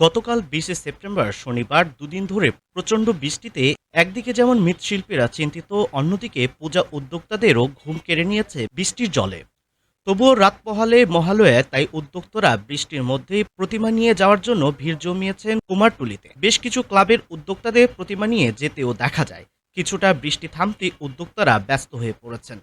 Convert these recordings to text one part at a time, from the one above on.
গতকাল বিশে সেপ্টেম্বর শনিবার দুদিন ধরে প্রচণ্ড বৃষ্টিতে একদিকে যেমন মৃৎশিল্পীরা চিন্তিত, অন্যদিকে পূজা উদ্যোক্তাদেরও ঘুম কেড়ে নিয়েছে বৃষ্টির জলে। তবুও রাত পহালে মহালয়ায় তাই উদ্যোক্তরা বৃষ্টির মধ্যেই প্রতিমা নিয়ে যাওয়ার জন্য ভিড় জমিয়েছেন কুমারটুলিতে। বেশ কিছু ক্লাবের উদ্যোক্তাদের প্রতিমা নিয়ে যেতেও দেখা যায়। কিছুটা বৃষ্টি থামতে উদ্যোক্তারা ব্যস্ত হয়ে পড়েছেন।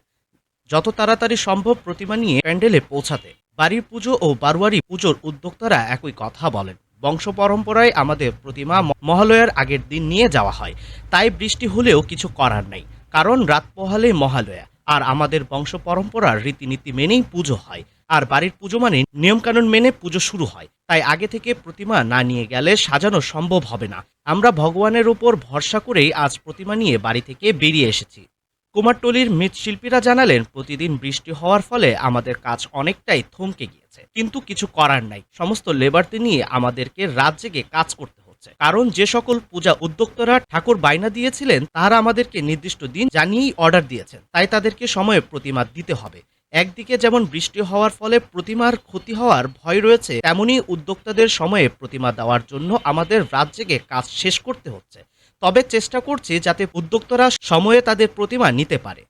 যত তাড়াতাড়ি সম্ভব প্রতিমা নিয়ে প্যান্ডেলে পৌঁছাতে। বাড়ির পুজো ও বারোয়ারি পুজোর উদ্যোক্তারা একই কথা বলেন। বংশ পরম্পরায় আমাদের প্রতিমা মহালয়ার আগের দিন নিয়ে যাওয়া হয়। তাই বৃষ্টি হলেও কিছু করার নাই, কারণ রাত পোহালে মহালয়া। আর আমাদের বংশ পরম্পরার রীতিনীতি মেনেই পুজো হয়। আর বাড়ির পুজো মানে নিয়মকানুন মেনে পুজো শুরু হয়। তাই আগে থেকে প্রতিমা না নিয়ে গেলে সাজানো সম্ভব হবে না। আমরা ভগবানের উপর ভরসা করেই আজ প্রতিমা নিয়ে বাড়ি থেকে বেরিয়ে এসেছি। কুমারটলির মৃৎশিল্পীরা জানালেন, প্রতিদিন বৃষ্টি হওয়ার ফলে আমাদের কাজ অনেকটাই থমকে গিয়েছে। কিন্তু কিছু করার নাই। সমস্ত লেবারদের নিয়ে আমাদেরকে রাত জেগে কাজ করতে হচ্ছে। কারণ যে সকল পূজা উদ্যোক্তরা ঠাকুর বাইনা দিয়েছিলেন, তারা আমাদেরকে নির্দিষ্ট দিন জানিয়েই অর্ডার দিয়েছেন। তাই তাদেরকে সময়ে প্রতিমা দিতে হবে। একদিকে যেমন বৃষ্টি হওয়ার ফলে প্রতিমার ক্ষতি হওয়ার ভয় রয়েছে, তেমনি উদ্যোক্তাদের সময়ে প্রতিমা দেওয়ার জন্য আমাদের রাত জেগে কাজ শেষ করতে হচ্ছে। তবে চেষ্টা করছি যাতে উদ্যোক্তারা সময়ে তাদের প্রতিমা নিতে পারে।